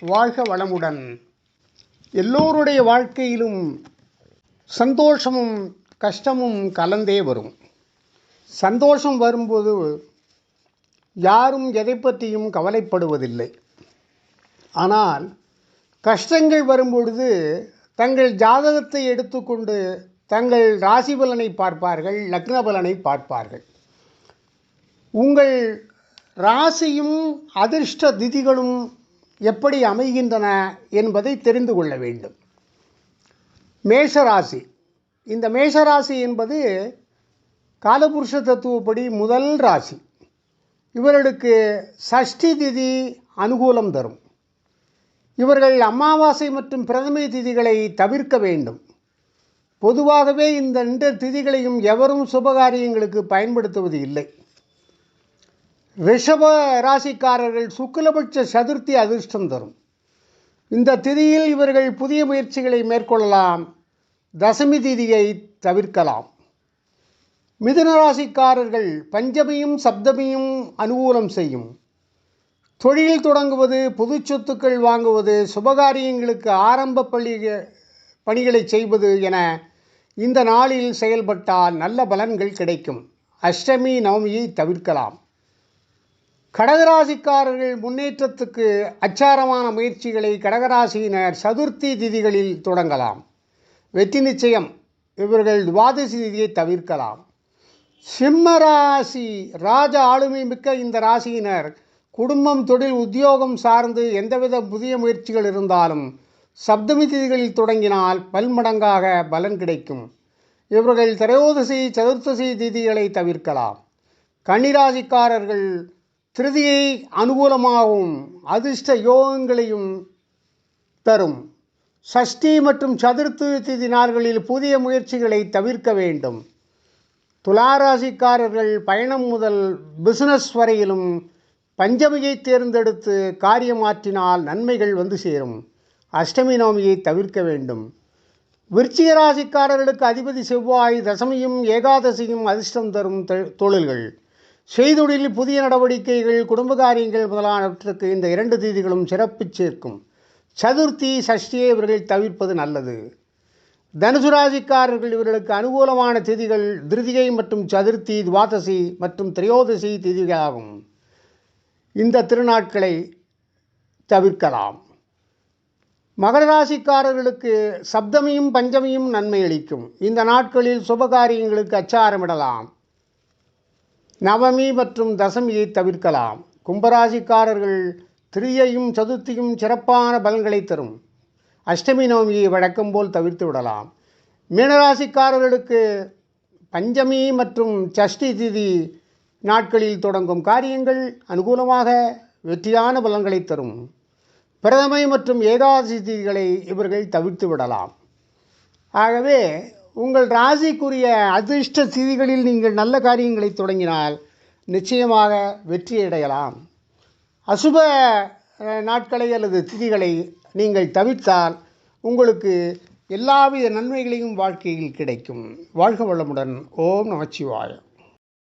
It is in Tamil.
வாழ்க வளமுடன். எல்லோருடைய வாழ்க்கையிலும் சந்தோஷமும் கஷ்டமும் கலந்தே வரும். சந்தோஷம் வரும்போது யாரும் எதை பற்றியும் கவலைப்படுவதில்லை. ஆனால் கஷ்டங்கள் வரும்பொழுது தங்கள் ஜாதகத்தை எடுத்துக்கொண்டு தங்கள் ராசி பலனை பார்ப்பார்கள் லக்ன பலனை பார்ப்பார்கள். உங்கள் ராசியும் அதிர்ஷ்ட திதிகளும் எப்படி அமைகின்றன என்பதை தெரிந்து கொள்ள வேண்டும். மேஷராசி. இந்த மேஷராசி என்பது காலபுருஷ தத்துவப்படி முதல் ராசி. இவர்களுக்கு சஷ்டி திதி அனுகூலம் தரும். இவர்கள் அமாவாசை மற்றும் பிரதமை திதிகளை தவிர்க்க வேண்டும். பொதுவாகவே இந்த ரெண்டு திதிகளையும் எவரும் சுபகாரியங்களுக்கு பயன்படுத்துவது இல்லை. ரிஷப ராசிக்காரர்கள் சுக்லபட்ச சதுர்த்தி அதிர்ஷ்டம் தரும். இந்த திதியில் இவர்கள் புதிய முயற்சிகளை மேற்கொள்ளலாம். தசமி திதியை தவிர்க்கலாம். மிதுன ராசிக்காரர்கள் பஞ்சமியும் சப்தமியும் அனுகூலம் செய்யும். தொழில் தொடங்குவது புது சொத்துக்கள் வாங்குவது சுபகாரியங்களுக்கு ஆரம்ப பள்ளி பணிகளை செய்வது என இந்த நாளில் செயல்பட்டால் நல்ல பலன்கள் கிடைக்கும். அஷ்டமி நவமியை தவிர்க்கலாம். கடகராசிக்காரர்கள் முன்னேற்றத்துக்கு அச்சாரமான முயற்சிகளை கடகராசியினர் சதுர்த்தி திதிகளில் தொடங்கலாம். வெற்றி நிச்சயம். இவர்கள் துவாதசி திதியை தவிர்க்கலாம். சிம்ம ராசி ராஜ ஆளுமை மிக்க இந்த ராசியினர் குடும்பம் தொழில் உத்தியோகம் சார்ந்து எந்தவித புதிய முயற்சிகள் இருந்தாலும் சப்தமி திதிகளில் தொடங்கினால் பல்மடங்காக பலன் கிடைக்கும். இவர்கள் திரையோதசி சதுர்த்தசி திதிகளை தவிர்க்கலாம். கன்னிராசிக்காரர்கள் திருதியை அனுகூலமாகவும் அதிர்ஷ்ட யோகங்களையும் தரும். சஷ்டி மற்றும் சதுர்த்தி நாள்களில் புதிய முயற்சிகளை தவிர்க்க வேண்டும். துளாராசிக்காரர்கள் பயணம் முதல் பிசினஸ் வரையிலும் பஞ்சமியை தேர்ந்தெடுத்து காரியமாற்றினால் நன்மைகள் வந்து சேரும். அஷ்டமி நோமியை தவிர்க்க வேண்டும். விருச்சிக ராசிக்காரர்களுக்கு அதிபதி செவ்வாய் தசமியும் ஏகாதசியும் அதிர்ஷ்டம் தரும் தொழில்கள். செய்தொழில் புதிய நடவடிக்கைகள் குடும்ப காரியங்கள் முதலானவற்றுக்கு இந்த இரண்டு தீதிகளும் சிறப்பு சேர்க்கும். சதுர்த்தி சஷ்டியை இவர்கள் தவிர்ப்பது நல்லது. தனுசு ராசிக்காரர்கள் இவர்களுக்கு அனுகூலமான திதிகள் திருதிகை மற்றும் சதுர்த்தி துவாதசி மற்றும் திரையோதசி திதிகளாகும். இந்த திருநாட்களை தவிர்க்கலாம். மகர ராசிக்காரர்களுக்கு சப்தமியும் பஞ்சமியும் நன்மை அளிக்கும். இந்த நாட்களில் சுபகாரியங்களுக்கு அச்சாரமிடலாம். நவமி மற்றும் தசமியை தவிர்க்கலாம். கும்பராசிக்காரர்கள் திரியையும் சதுர்த்தியும் சிறப்பான பலன்களை தரும். அஷ்டமி நவமியை வழக்கம் போல் தவிர்த்து விடலாம். மீனராசிக்காரர்களுக்கு பஞ்சமி மற்றும் சஷ்டி திதி நாட்களில் தொடங்கும் காரியங்கள் அனுகூலமாக வெற்றியான பலன்களை தரும். பிரதமை மற்றும் ஏகாதசி திதிகளை இவர்கள் தவிர்த்து விடலாம். ஆகவே உங்கள் ராசிக்குரிய அதிர்ஷ்ட திதிகளில் நீங்கள் நல்ல காரியங்களை தொடங்கினால் நிச்சயமாக வெற்றியடையலாம் அசுப நாட்களை அல்லது திதிகளை நீங்கள் தவிர்த்தால் உங்களுக்கு எல்லாவித நன்மைகளையும் வாழ்க்கையில் கிடைக்கும். வாழ்க வளமுடன். ஓம் நமச்சிவாயம்.